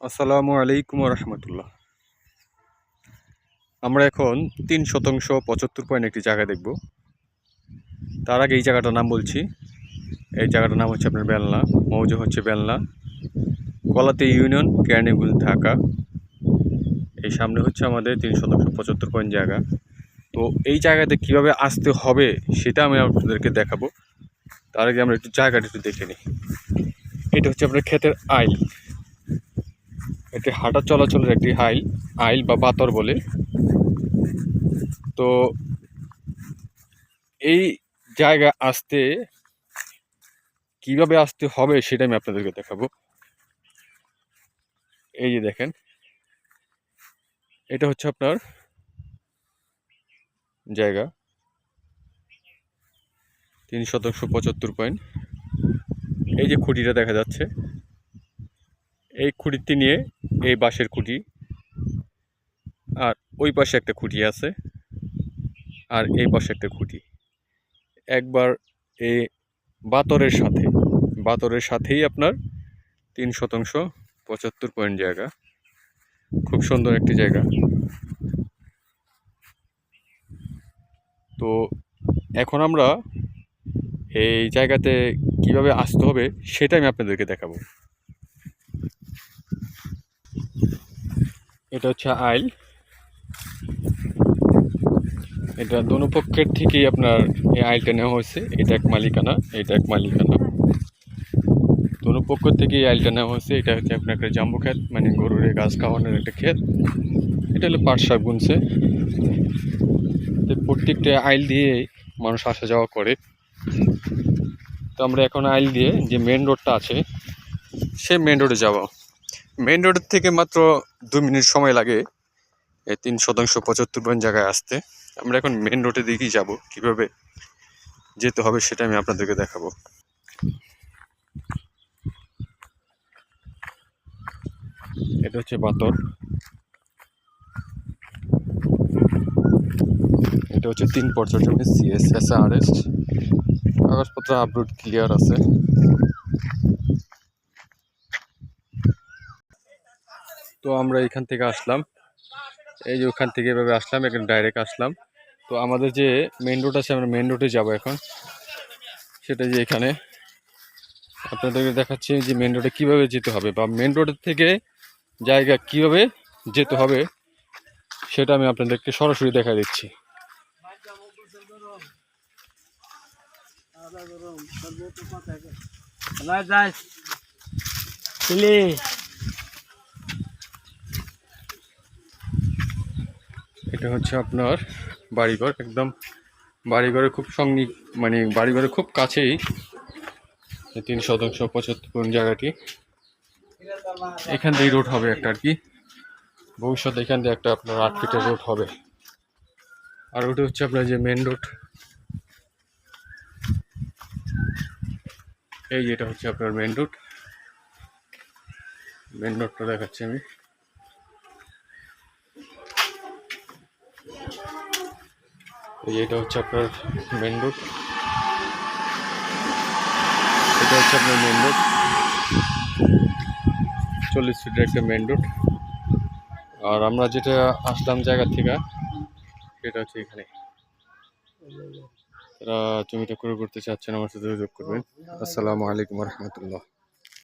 আসসালামু আলাইকুম রহমতুল্লাহ আমরা এখন তিন শতাংশ পঁচাত্তর পয়েন্ট একটি জায়গা দেখব। তার আগে এই জায়গাটার নাম বলছি। এই জায়গাটার নাম হচ্ছে আপনার বেলনা, মৌজা হচ্ছে বেলনা। কলাতে ইউনিয়ন ক্যানিগুল ঢাকা। এই সামনে হচ্ছে আমাদের তিন শতাংশ পঁচাত্তর পয়েন্ট জায়গা। তো এই জায়গাতে কীভাবে আসতে হবে সেটা আমি আপনাদেরকে দেখাবো। তার আগে আমরা একটু জায়গাটা একটু দেখে নিই। এটা হচ্ছে আপনার ক্ষেতের আইল। এটি হাঁটা চলাচলের একটি হাইল আইল বা বাতর বলে। তো এই জায়গা আসতে কীভাবে আসতে হবে সেটা আমি আপনাদেরকে দেখাবো। এই যে দেখেন, এটা হচ্ছে আপনার জায়গা। তিন শতাংশ পঁচাত্তর পয়েন্ট। এই যে খুঁটিটা দেখা যাচ্ছে। এই খুঁটিটি নিয়ে এই বাঁশের খুঁটি আর ওই পাশে একটা খুঁটি আছে আর এই পাশে একটা খুঁটি। একবার এই বাতরের সাথে, বাতরের সাথেই আপনার তিন শতাংশ পঁচাত্তর পয়েন্ট জায়গা। খুব সুন্দর একটি জায়গা। তো এখন আমরা এই জায়গাতে কীভাবে আসতে হবে সেটা আমি আপনাদেরকে দেখাবো। এটা হচ্ছে আইল। এটা দোনো পক্ষের থেকেই আপনার এই আইলটা নেওয়া হয়েছে। এটা এক মালিকানা, এটা এক মালিকানা। দোনো পক্ষ থেকে এই আইলটা নেওয়া হয়েছে। এটা হচ্ছে আপনার একটা জাম্বু ক্ষেত মানে গরুর গাছ খাওয়ানোর একটা ক্ষেত। এটা হলো পাট শাক বুনছে। প্রত্যেকটা আইল দিয়ে মানুষ আসা যাওয়া করে। তো আমরা এখন আইল দিয়ে যে মেন রোডটা আছে সে মেন রোডে যাব। মেন রোডের থেকে মাত্র দু মিনিট সময় লাগে এই তিন শতাংশ পঁচাত্তর পয়েন্ট জায়গায় আসতে। আমরা এখন মেন রোডে দিকেই যাব, কীভাবে যেতে হবে সেটা আমি আপনাদেরকে দেখাবো। এটা হচ্ছে বাতর এটা হচ্ছে তিন পর্যায় জমি সিএস এস আর এস কাগজপত্র আপলোড ক্লিয়ার আছে। তো আমরা এখান থেকে আসলাম। এই যে ওখান থেকে এভাবে আসলাম, এখানে ডাইরেক্ট আসলাম। তো আমাদের যে মেন রোড আছে, আমরা মেন রোডে যাব এখন। সেটা যে এখানে। আপনাদেরকে দেখাচ্ছি যে মেন রোডে কীভাবে যেতে হবে বা মেন রোডের থেকে জায়গা কীভাবে যেতে হবে, সেটা আমি আপনাদেরকে সরাসরি দেখা দিচ্ছি। এটা হচ্ছে আপনার বাড়িঘর, একদম বাড়িঘরের খুব সঙ্গী মানে বাড়িঘরের খুব কাছেই। তিন শতাংশ, পঁচাত্তর জায়গাটি। এখান দিয়ে রোড হবে একটা আর কি। ভবিষ্যতে এখান দিয়ে একটা আপনার আট ফিটের রোড হবে। আর ওটা হচ্ছে আপনার যে মেন রোড এই যেটা হচ্ছে আপনার মেন রোড মেন রোডটা দেখাচ্ছি আমি। এটা হচ্ছে আপনার মেন রোড এটা হচ্ছে আপনার মেন রোড চল্লিশ ফিটের একটা মেন রোড আর আমরা যেটা আসলাম জায়গা থেকে সেটা হচ্ছে এখানে। তারা জমিটা করে করতে চাচ্ছেন, আমার সাথে যোগাযোগ করবেন। আসসালামু আলাইকুম রহমতুল্লাহ।